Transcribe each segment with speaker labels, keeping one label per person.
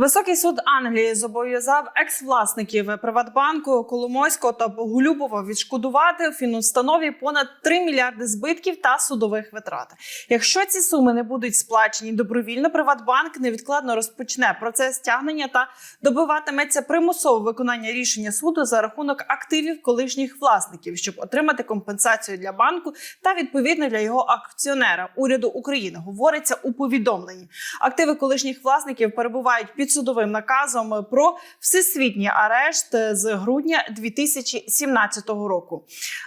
Speaker 1: Високий суд Англії зобов'язав екс-власників Приватбанку Коломойського та Голюбова відшкодувати фінустанові понад 3 мільярди збитків та судових витрат. Якщо ці суми не будуть сплачені добровільно, Приватбанк невідкладно розпочне процес стягнення та добиватиметься примусове виконання рішення суду за рахунок активів колишніх власників, щоб отримати компенсацію для банку та відповідно для його акціонера уряду України. Говориться у повідомленні. Активи колишніх власників перебувають під судовим наказом про всесвітній арешт з грудня 2017 року.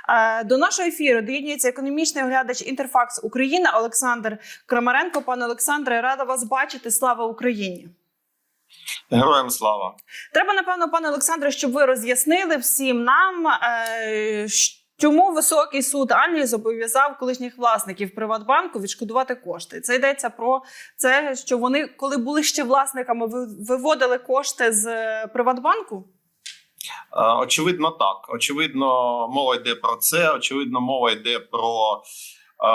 Speaker 1: Е, До нашого ефіру доєднується економічний оглядач Інтерфакс України Олександр Крамаренко. Пане Олександре, рада вас бачити. Слава Україні!
Speaker 2: Героям слава.
Speaker 1: Треба напевно, пане Олександре, щоб ви роз'яснили всім нам, е, чому високий суд Англії зобов'язав колишніх власників Приватбанку відшкодувати кошти. Це йдеться про це, що вони, коли були ще власниками, ви- виводили кошти з е, Приватбанку.
Speaker 2: Е, Очевидно, так. Очевидно, мова йде про це. Очевидно, мова йде про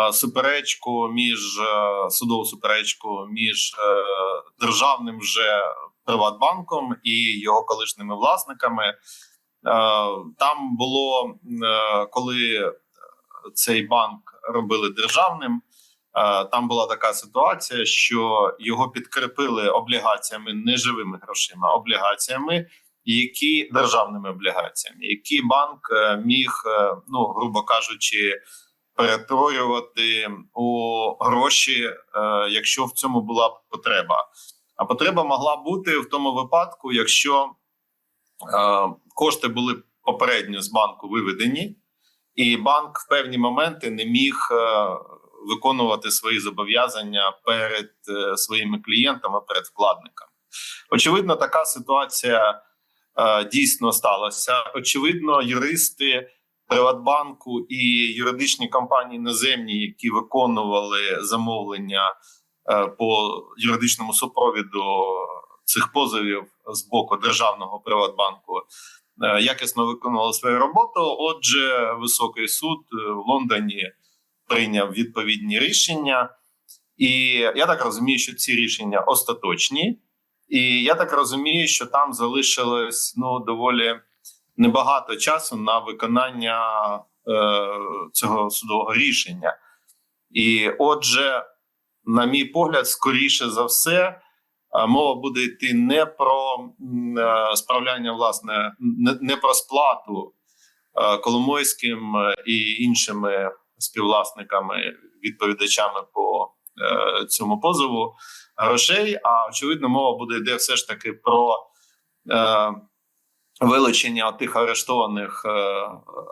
Speaker 2: е, суперечку між судову суперечку між державним вже Приватбанком і його колишніми власниками. Е, Там було е, коли цей банк робили державним. е, Там була така ситуація, що його підкріпили облігаціями, не живими грошима, облігаціями, які державними облігаціями, які банк міг, ну грубо кажучи, перетворювати у гроші, якщо в цьому була потреба. А потреба могла бути в тому випадку, якщо кошти були попередньо з банку виведені, і банк в певні моменти не міг е, виконувати свої зобов'язання перед е, своїми клієнтами, перед вкладниками. Очевидно, така ситуація е, дійсно сталося. Очевидно, юристи Приватбанку і юридичні компанії іноземні, які виконували замовлення по юридичному супровіду цих позовів з боку державного Приватбанку, якісно виконували свою роботу. Отже, високий суд е, в Лондоні прийняв відповідні рішення, і я так розумію, що ці рішення остаточні. І я так розумію, що там залишилось ну доволі небагато часу на виконання е, цього судового рішення. І отже, на мій погляд, скоріше за все, е, мова буде йти не про е, справляння, власне, не, про сплату е, Коломойським е, і іншими співвласниками, відповідачами по е, цьому позову грошей. А очевидно, мова буде йде все ж таки про е, вилучення тих арештованих е,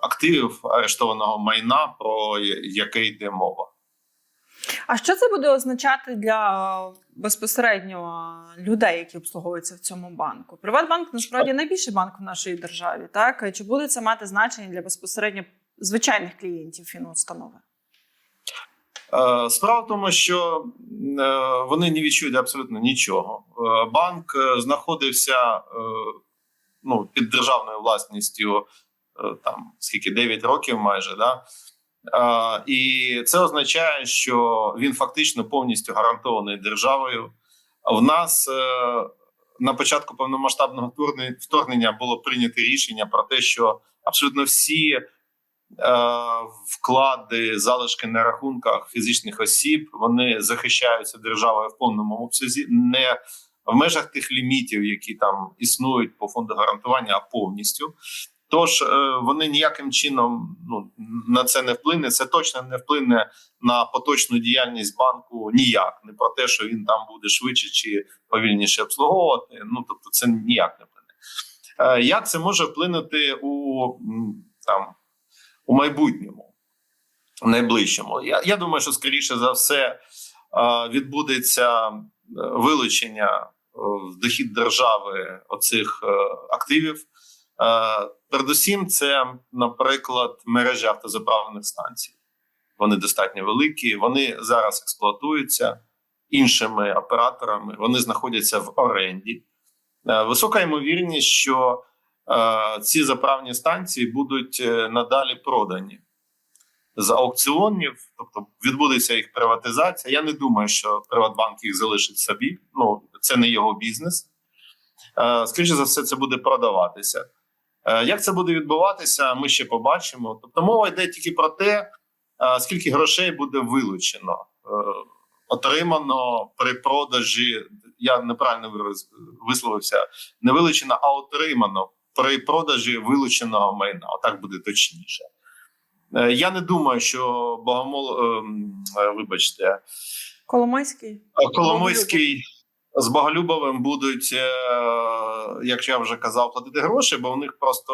Speaker 2: активів, арештованого майна, про яке йде мова.
Speaker 1: А що це буде означати для безпосередньо людей, які обслуговуються в цьому банку? Приватбанк насправді найбільший банк в нашій державі. Так чи буде це мати значення для безпосередньо звичайних клієнтів фінустанови?
Speaker 2: Е, Справа в тому, що е, вони не відчують абсолютно нічого. Е, Банк знаходився ну, під державною власністю там скільки 9 років майже. Да? І це означає, що він фактично повністю гарантований державою. В нас е, на початку повномасштабного вторгнення було прийнято рішення про те, що абсолютно всі е, вклади, залишки на рахунках фізичних осіб вони захищаються державою в повному обсязі, не в межах тих лімітів, які там існують по фонду гарантування, а повністю. Тож е, вони ніяким чином ну на це не вплине. Це точно не вплине на поточну діяльність банку ніяк, не про те, що він там буде швидше чи повільніше обслуговувати. Ну тобто, це ніяк не вплине. Е, Як це може вплинути у там у майбутньому, в найближчому? Я, я думаю, що скоріше за все е, відбудеться вилучення в дохід держави оцих активів. Передусім, це, наприклад, мережі автозаправних станцій. Вони достатньо великі, вони зараз експлуатуються іншими операторами, вони знаходяться в оренді. Е, Висока ймовірність, що е, ці заправні станції будуть е, надалі продані з аукціонів, тобто відбудеться їх приватизація. Я не думаю, що Приватбанк їх залишить собі. Ну це не його бізнес. Е, Скоріше за все, це буде продаватися. Е, Як це буде відбуватися, ми ще побачимо. Тобто, мова йде тільки про те, е, скільки грошей буде вилучено, е, отримано при продажі. Я неправильно висловився, не вилучено, а отримано при продажі вилученого майна. Отак буде точніше. Я не думаю, що Богомол, ем, вибачте,
Speaker 1: Коломойський.
Speaker 2: Коломойський з Боголюбовим будуть, е, як я вже казав, платити гроші, бо в них просто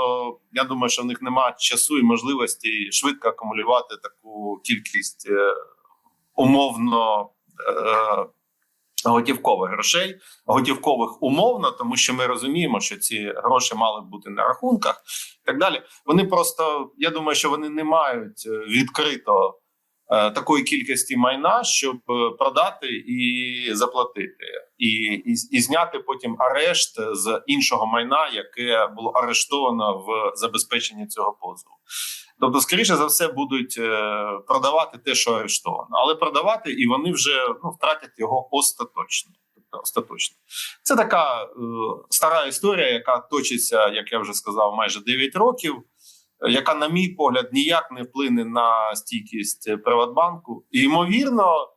Speaker 2: я думаю, що в них немає часу і можливості швидко акумулювати таку кількість е, умовно е, готівкових грошей, готівкових умовно, тому що ми розуміємо, що ці гроші мали бути на рахунках і так далі. Вони просто я думаю, що вони не мають відкрито такої кількості майна, щоб е, продати і заплатити, і, і, і зняти потім арешт з іншого майна, яке було арештовано в забезпеченні цього позову. Тобто, скоріше за все, будуть е, продавати те, що арештовано, але продавати і вони вже ну, втратять його остаточно. Тобто остаточно. Це така е, стара історія, яка точиться, як я вже сказав, майже 9 років яка, на мій погляд, ніяк не вплине на стійкість Приватбанку. І, ймовірно,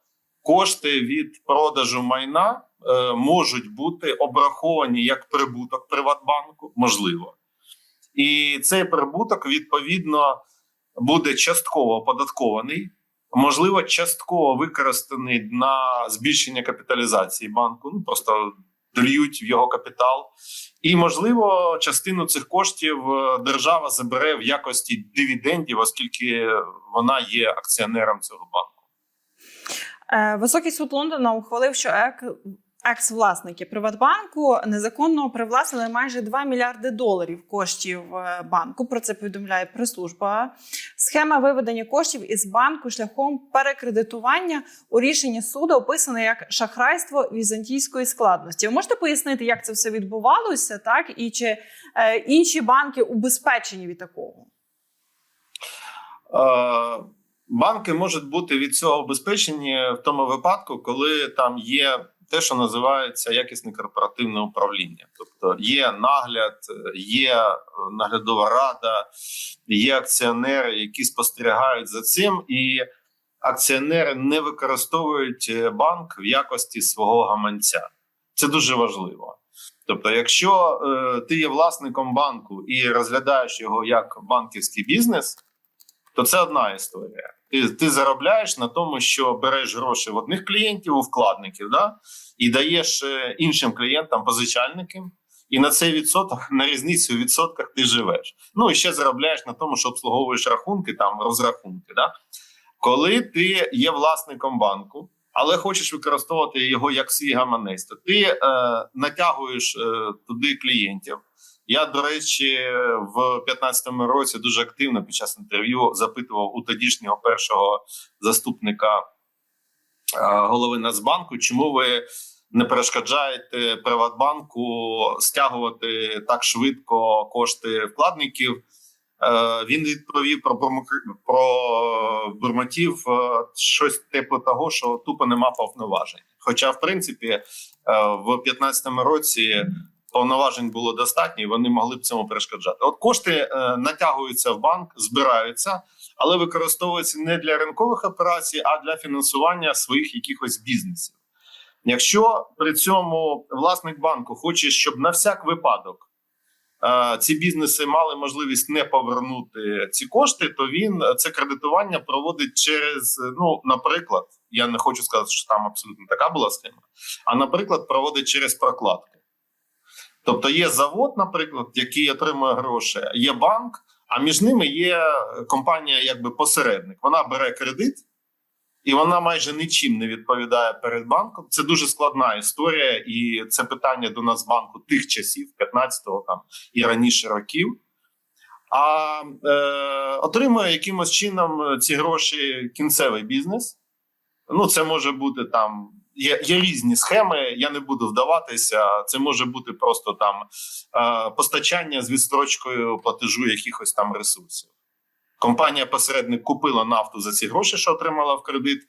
Speaker 2: кошти від продажу майна е, можуть бути обраховані як прибуток Приватбанку, можливо. І цей прибуток, відповідно, буде частково оподаткований, можливо, частково використаний на збільшення капіталізації банку. Ну просто дольють в його капітал. І можливо, частину цих коштів е, держава забере в якості дивідендів, оскільки вона є акціонером цього банку.
Speaker 1: Е, Високий суд Лондона ухвалив, що ек- екс-власники Приватбанку незаконно привласнили майже 2 мільярди доларів коштів е, банку. Про це повідомляє прес-служба. Схема виведення коштів із банку шляхом перекредитування у рішенні суду описана як шахрайство візантійської складності. Ви можете пояснити, як це все відбувалося, так і чи е, інші банки убезпечені від такого?
Speaker 2: Е, Банки можуть бути від цього обезпечені в тому випадку, коли там є те, що називається якісне корпоративне управління. Тобто є нагляд, є е, наглядова рада, є акціонери, які спостерігають за цим, і акціонери не використовують е, банк в якості свого гаманця. Це дуже важливо. Тобто, якщо е, ти є власником банку і розглядаєш його як банківський бізнес, то це одна історія. Ти, заробляєш на тому, що береш гроші в одних клієнтів, у вкладників, да? і даєш е, іншим клієнтам, позичальникам, і на цей відсоток, на різницю у відсотках ти живеш. Ну і ще заробляєш на тому, що обслуговуєш рахунки, там розрахунки. Да? Коли ти є власником банку, але хочеш використовувати його як свій гаманець, то ти е, натягуєш е, туди клієнтів. Я, до речі, в 2015 році дуже активно під час інтерв'ю запитував у тодішнього першого заступника е, голови Нацбанку, чому ви не перешкоджаєте Приватбанку стягувати так швидко кошти вкладників. Е, Він відповів про бурмок- про бурмотів е, щось типу того, що тупо нема повноважень. Хоча, в принципі, в 2015 році повноважень було достатньо, і вони могли б цьому перешкоджати. От кошти е, натягуються в банк, збираються, але використовуються не для ринкових операцій, а для фінансування своїх якихось бізнесів. Якщо при цьому власник банку хоче, щоб на всяк випадок е, ці бізнеси мали можливість не повернути ці кошти, то він е, це кредитування проводить через, е, ну, наприклад, я не хочу сказати, що там абсолютно така була схема, а наприклад, проводить через прокладки. Тобто є завод, наприклад, який отримує гроші, є банк, а між ними є компанія, якби посередник. Вона бере кредит, і вона майже нічим не відповідає перед банком. Це дуже складна історія, і це питання до Нацбанку тих часів, 15-го там і раніше років. А е, отримує якимось чином ці гроші кінцевий бізнес. Ну, це може бути там. Є, є різні схеми, я не буду вдаватися. Це може бути просто там е, постачання з відстрочкою платежу якихось там ресурсів. Компанія-посередник купила нафту за ці гроші, що отримала в кредит,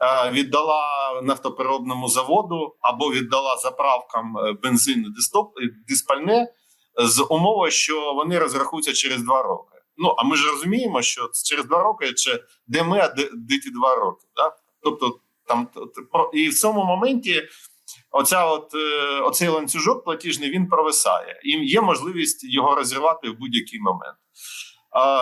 Speaker 2: е, віддала нафтопереробному заводу або віддала заправкам е, бензину дистоп, диспальне з умовою, що вони розрахуються через два роки. Ну а ми ж розуміємо, що через два роки чи де ми, а де, де ті два роки. Да? Тобто там і в цьому моменті оця от, е, оцей ланцюжок платіжний він провисає, і є можливість його розірвати в будь-який момент.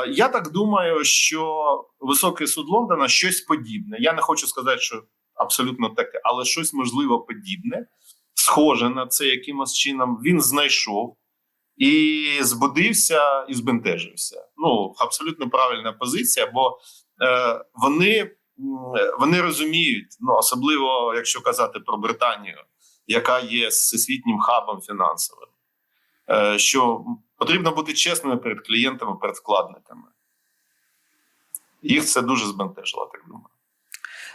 Speaker 2: Я так думаю, що високий суд Лондона щось подібне. Я не хочу сказати, що абсолютно таке, але щось можливо подібне, схоже на це якимось чином. Він знайшов і збудився і збентежився. Ну абсолютно правильна позиція, бо е, вони, вони розуміють, ну особливо якщо казати про Британію, яка є всесвітнім хабом фінансовим, е, що потрібно бути чесними перед клієнтами, перед вкладниками. Їх це дуже збентежило, так думаю.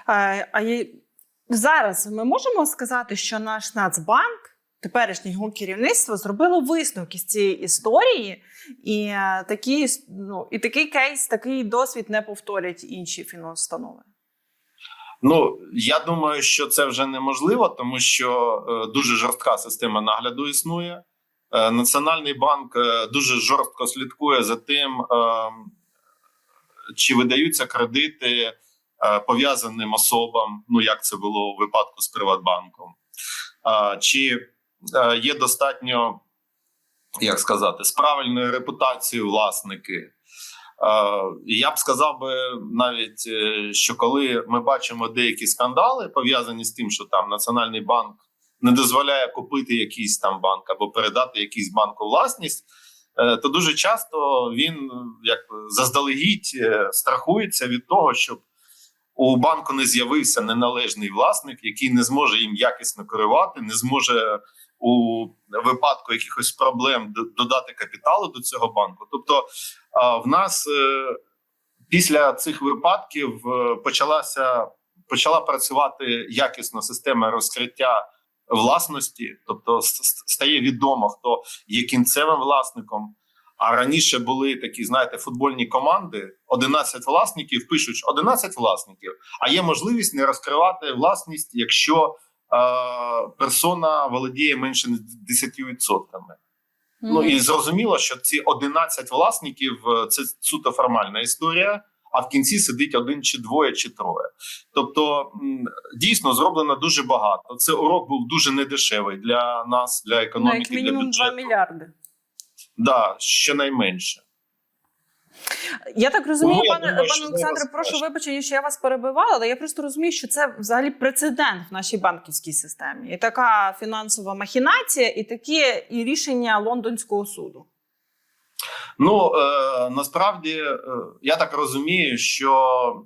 Speaker 1: Е, А зараз ми можемо сказати, що наш Нацбанк, теперішнє його керівництво, зробило висновки з цієї історії, і е, такі, ну, і такий кейс, такий досвід не повторять інші фінустанови.
Speaker 2: Ну я думаю, що це вже неможливо, тому що е, дуже жорстка система нагляду існує. Е, Національний банк е, дуже жорстко слідкує за тим, е, чи видаються кредити е, пов'язаним особам. Ну як це було у випадку з Приватбанком, Е, чи є достатньо, як сказати, з правильною репутацією власники. Е, Я б сказав би навіть, е, що коли ми бачимо деякі скандали пов'язані з тим, що там Національний банк не дозволяє купити якийсь там банк або передати якийсь банку власність, е, то дуже часто він е, як заздалегідь е, страхується від того, щоб у банку не з'явився неналежний власник, який не зможе їм якісно керувати, не зможе у випадку якихось проблем додати капіталу до цього банку. Тобто, в нас е, після цих випадків е, почалася почала працювати якісна система розкриття власності, тобто стає відомо, хто є кінцевим власником. А раніше були такі, знаєте, футбольні команди: 11 власників пишуть 11 власників, а є можливість не розкривати власність, якщо персона володіє менше 10%. Ну і зрозуміло, що ці 11 власників е, це суто формальна історія. А в кінці сидить один чи двоє, чи троє. Тобто, дійсно зроблено дуже багато. Це урок був дуже недешевий для нас, для
Speaker 1: Ну,
Speaker 2: економіки.
Speaker 1: як
Speaker 2: для
Speaker 1: мінімум 2
Speaker 2: бюджету.
Speaker 1: мільярди.
Speaker 2: Да, щонайменше.
Speaker 1: Я так розумію,
Speaker 2: Ну,
Speaker 1: пане,
Speaker 2: думаю,
Speaker 1: пане Олександре, прошу вибачення, що я вас перебивала, але я просто розумію, що це взагалі прецедент в нашій банківській системі. І така фінансова махінація, і такі і рішення лондонського суду.
Speaker 2: Ну е, насправді е, я так розумію, що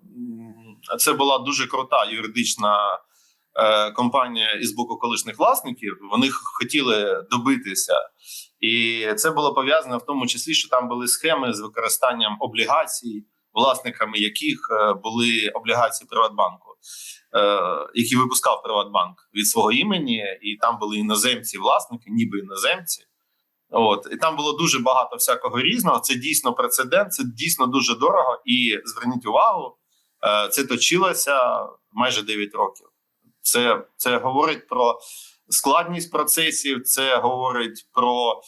Speaker 2: це була дуже крута юридична компанія із боку колишніх власників. Вони хотіли добитися, і це було пов'язано в тому числі, що там були схеми з використанням облігацій, власниками яких е, були облігації Приватбанку, е, які випускав Приватбанк від свого імені, і там були іноземці, власники, ніби іноземці. От і там було дуже багато всякого різного. Це дійсно прецедент, це дійсно дуже дорого. І зверніть увагу, е, це точилося майже 9 років. Це, це говорить про складність процесів, це говорить про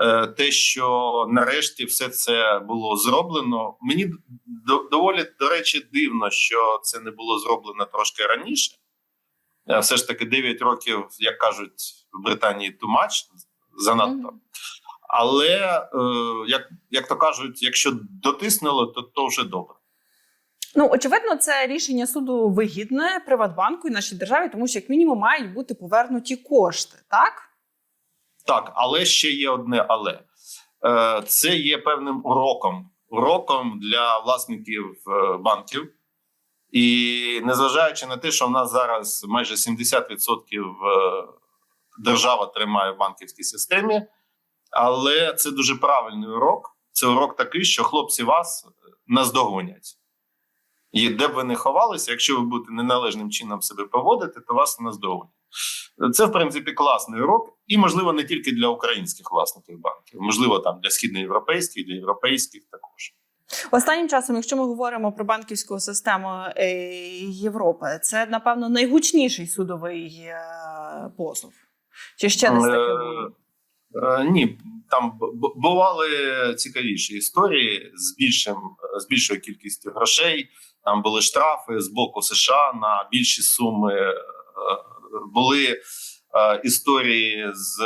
Speaker 2: е, те, що нарешті все це було зроблено. Мені до, доволі до речі дивно, що це не було зроблено трошки раніше. Е, Все ж таки 9 років, як кажуть в Британії, much, занадто. Але е, як, як то кажуть, якщо дотиснуло, то, то вже добре.
Speaker 1: Ну, очевидно, це рішення суду вигідне Приватбанку і нашій державі, тому що як мінімум мають бути повернуті кошти, так?
Speaker 2: Так, але ще є одне але е, це є певним уроком, уроком для власників е, банків. І незважаючи на те, що в нас зараз майже 70% е, держава тримає в банківській системі, але це дуже правильний урок. Це урок такий, що хлопці вас наздогонять. І де б ви не ховалися, якщо ви будете неналежним чином себе поводити, то вас наздогонять. Це, в принципі, класний урок, і, можливо, не тільки для українських власників банків, можливо, там для східноєвропейських, для європейських також.
Speaker 1: Останнім часом, якщо ми говоримо про банківську систему е, Європи, це напевно найгучніший судовий е, позов. Чи ще десь таке?
Speaker 2: Е, Ні, там бували цікавіші історії з більшим з більшою кількістю грошей. Там були штрафи з боку США на більші суми. Е, Були е, історії з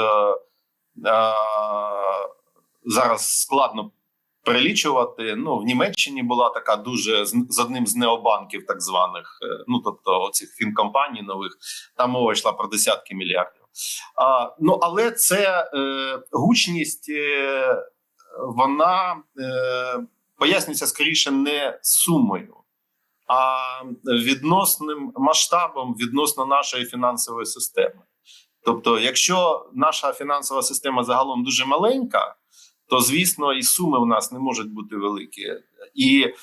Speaker 2: е, зараз складно перелічувати. Ну в Німеччині була така дуже з одним з необанків, так званих, е, ну тобто оцих фінкомпаній нових. Там мова йшла про десятки мільярдів. А, ну але це е, гучність, е, вона е, пояснюється скоріше не сумою, а відносним масштабом відносно нашої фінансової системи. Тобто, якщо наша фінансова система загалом дуже маленька, то звісно і суми у нас не можуть бути великі. І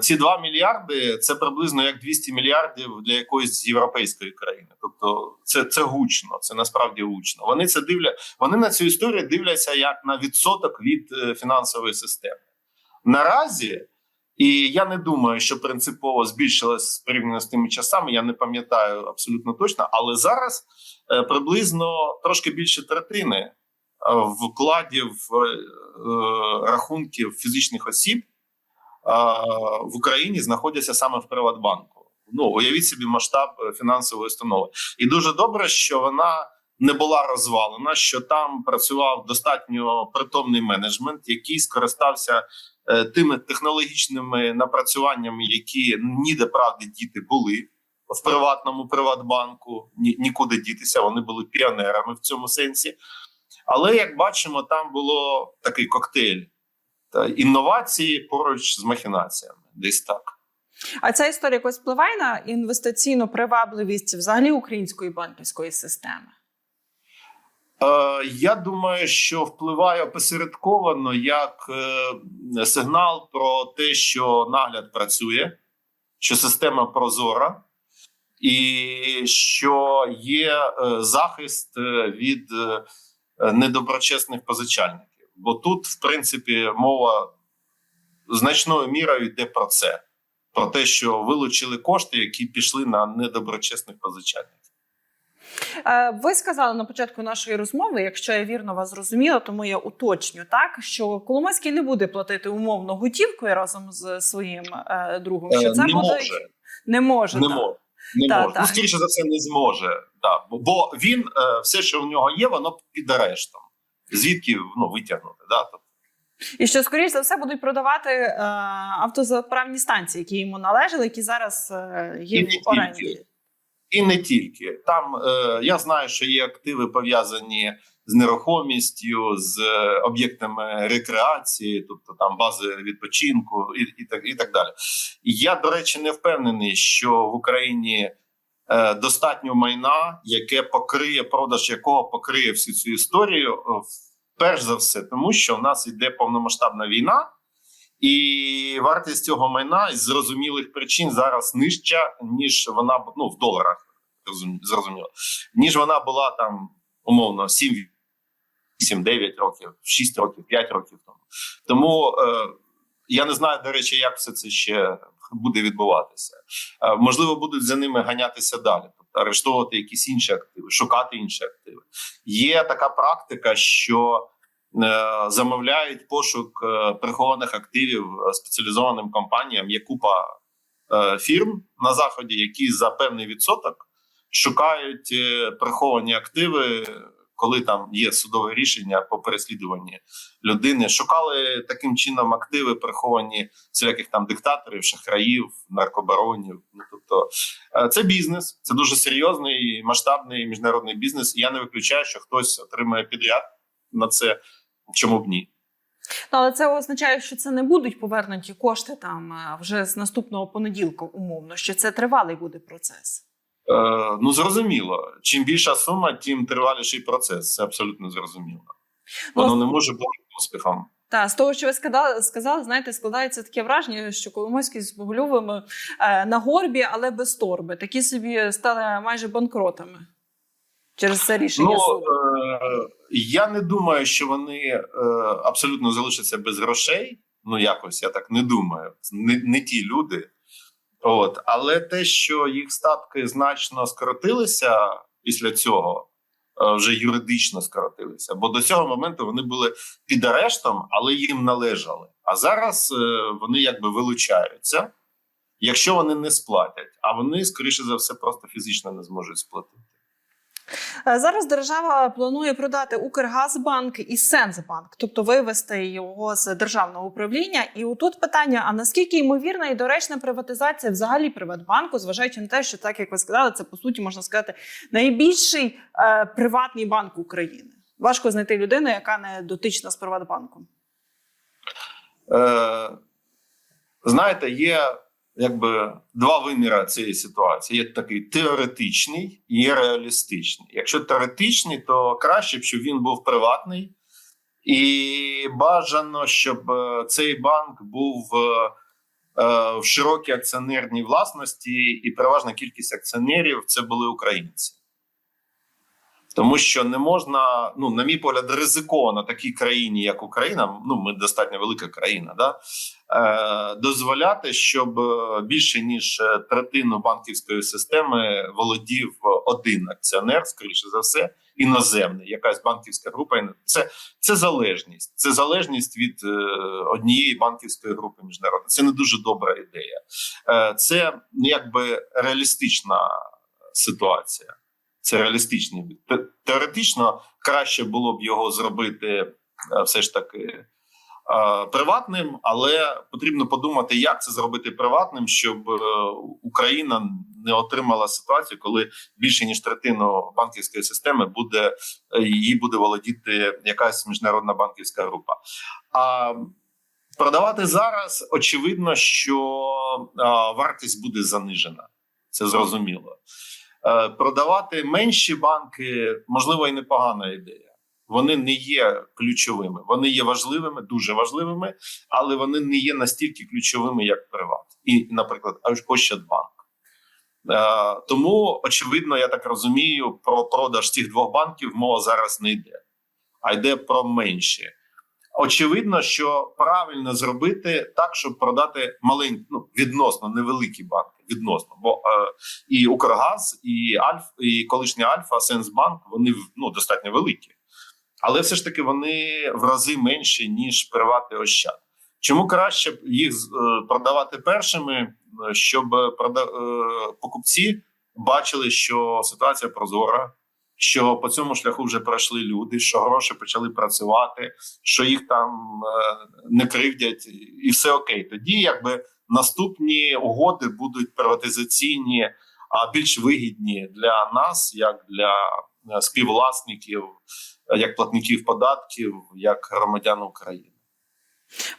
Speaker 2: ці 2 мільярди це приблизно як 200 мільярдів для якоїсь європейської країни. Тобто, це, це гучно, це насправді гучно. Вони це дивлять, вони на цю історію дивляться як на відсоток від е, фінансової системи. Наразі, і я не думаю, що принципово збільшилось порівняно з тими часами. Я не пам'ятаю абсолютно точно, але зараз е, приблизно трошки більше третини е, вкладів е, е, рахунків фізичних осіб е, в Україні знаходяться саме в Приватбанку. Ну уявіть собі масштаб е, фінансової установи, і дуже добре, що вона не була розвалена, що там працював достатньо притомний менеджмент, який скористався е, тими технологічними напрацюваннями, які ніде правди діти були в приватному Приватбанку. Ні, нікуди дітися. Вони були піонерами в цьому сенсі. Але як бачимо, там було такий коктейль інновації поруч з махінаціями. Десь так.
Speaker 1: А ця історія якось впливає на інвестиційну привабливість взагалі української банківської системи?
Speaker 2: Е, я думаю, що впливає опосередковано як е, сигнал про те, що нагляд працює, що система прозора, і що є е, захист е, від е, недоброчесних позичальників. Бо тут, в принципі, мова значною мірою йде про це: про те, що вилучили кошти, які пішли на недоброчесних позичальників.
Speaker 1: Е, Ви сказали на початку нашої розмови, якщо я вірно вас зрозуміла, тому я уточню так, що Коломойський не буде платити умовно готівкою разом з своїм е, другом. Що
Speaker 2: Е,
Speaker 1: це
Speaker 2: не
Speaker 1: буде
Speaker 2: може.
Speaker 1: не може.
Speaker 2: не
Speaker 1: так.
Speaker 2: може. Не
Speaker 1: Так,
Speaker 2: може.
Speaker 1: так.
Speaker 2: Ну, скоріше за все, не зможе. Да. Бо- він все, що в нього є, воно під арештом. Звідки ну, витягнути? Да? Тобто,
Speaker 1: І що скоріш за все будуть продавати е, автозаправні станції, які йому належали, які зараз е, є
Speaker 2: І
Speaker 1: в оренді.
Speaker 2: І не тільки там е, я знаю, що є активи пов'язані з нерухомістю, з е, об'єктами рекреації, тобто там бази відпочинку, і, і так і так далі. І я, до речі, не впевнений, що в Україні достатньо майна, яке покриє продаж якого покриє всю цю історію. е, Перш за все, тому що в нас йде повномасштабна війна, і вартість цього майна із зрозумілих причин зараз нижча, ніж вона ну, в доларах, розум- зрозуміло, ніж вона була там умовно 7, 8, 9 років, 6 років, 5 років тому. Тому е, я не знаю, до речі, як все це ще буде відбуватися. Е, можливо, будуть за ними ганятися далі, тобто арештовувати якісь інші активи, шукати інші активи. Є така практика, що е, замовляють пошук е, прихованих активів спеціалізованим компаніям. Є купа фірм на заході, які за певний відсоток шукають приховані активи, коли там є судове рішення по переслідуванні людини. Шукали таким чином активи, приховані всіляких там диктаторів, шахраїв, наркобаронів. Ну тобто е, це бізнес, це дуже серйозний масштабний міжнародний бізнес. І я не виключаю, що хтось отримає підряд на це. Чому б ні?
Speaker 1: Ну, але це означає, що це не будуть повернуті кошти там е, вже з наступного понеділка, умовно, що це тривалий буде процес.
Speaker 2: Е, ну зрозуміло. Чим більша сума, тим триваліший процес. Це абсолютно зрозуміло. Воно не може бути успіхом.
Speaker 1: Та з того, що ви сказали, сказали, знаєте, складається таке враження, що Коломойський з Боголюбом е, на горбі, але без торби. Такі собі стали майже банкротами через це рішення
Speaker 2: Ну
Speaker 1: суду.
Speaker 2: е, я не думаю, що вони е, абсолютно залишаться без грошей. Ну якось я так не думаю. Не, не ті люди. От, але те, що їх статки значно скоротилися після цього, е, вже юридично скоротилися. Бо до цього моменту вони були під арештом, але їм належали. А зараз е, вони якби вилучаються, якщо вони не сплатять. А вони, скоріше за все, просто фізично не зможуть сплатити.
Speaker 1: Е, Зараз держава планує продати Укргазбанк і Сенсбанк, тобто вивести його з державного управління. І отут питання: а наскільки ймовірна і доречна приватизація взагалі Приватбанку, зважаючи на те, що так як ви сказали, це по суті можна сказати найбільший е, приватний банк України. Важко знайти людину, яка не дотична з Приватбанком.
Speaker 2: Е, знаєте, є якби два виміри цієї ситуації: є такий теоретичний і реалістичний. Якщо теоретичний, то краще б, щоб він був приватний, і бажано, щоб е, цей банк був е, е, в широкій акціонерній власності, і переважна кількість акціонерів це були українці. Тому що не можна, ну на мій погляд, ризиковано такій країні, як Україна. Ну ми достатньо велика країна, да е, дозволяти, щоб е, більше ніж е, третину банківської системи володів один акціонер, скоріше за все, іноземний, якась банківська група. Це, це залежність. Це залежність від е, однієї банківської групи міжнародної. Це не дуже добра ідея. Е, це ну, якби реалістична ситуація. Це реалістичний теоретично краще було б його зробити е, все ж таки е, приватним, але потрібно подумати, як це зробити приватним, щоб е, Україна не отримала ситуацію, коли більше ніж третину банківської системи буде її буде володіти якась міжнародна банківська група. А продавати зараз очевидно, що вартість буде занижена. Це зрозуміло. Е, Продавати менші банки можливо і непогана ідея. Вони не є ключовими. Вони є важливими, дуже важливими, але вони не є настільки ключовими, як Приват, і, наприклад, Ощ- Ощадбанк. Е, Тому, очевидно, я так розумію, про продаж цих двох банків мова зараз не йде, а йде про менші. Очевидно, що правильно зробити так, щоб продати маленькі, ну відносно невеликі банки. Відносно, бо е, і Укргаз, і Альф, і колишня Альфа, Сенсбанк, вони ну достатньо великі, але все ж таки вони в рази менші ніж Приват і Ощад. Чому краще їх е, продавати першими, е, щоб прода- е, покупці бачили, що ситуація прозора, що по цьому шляху вже пройшли люди, що гроші почали працювати, що їх там е, не кривдять, і все окей. Тоді якби наступні угоди будуть приватизаційні, а більш вигідні для нас, як для е, співвласників, як платників податків, як громадян України.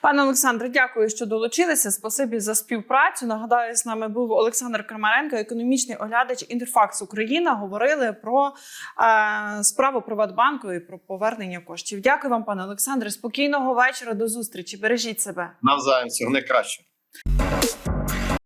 Speaker 1: Пане Олександре, дякую, що долучилися. Спасибі за співпрацю. Нагадаю, з нами був Олександр Крамаренко, економічний оглядач Інтерфакс Україна. Говорили про е, справу Приватбанку і про повернення коштів. Дякую вам, пане Олександре. Спокійного вечора. До зустрічі. Бережіть себе.
Speaker 2: Навзаєм всього найкраще.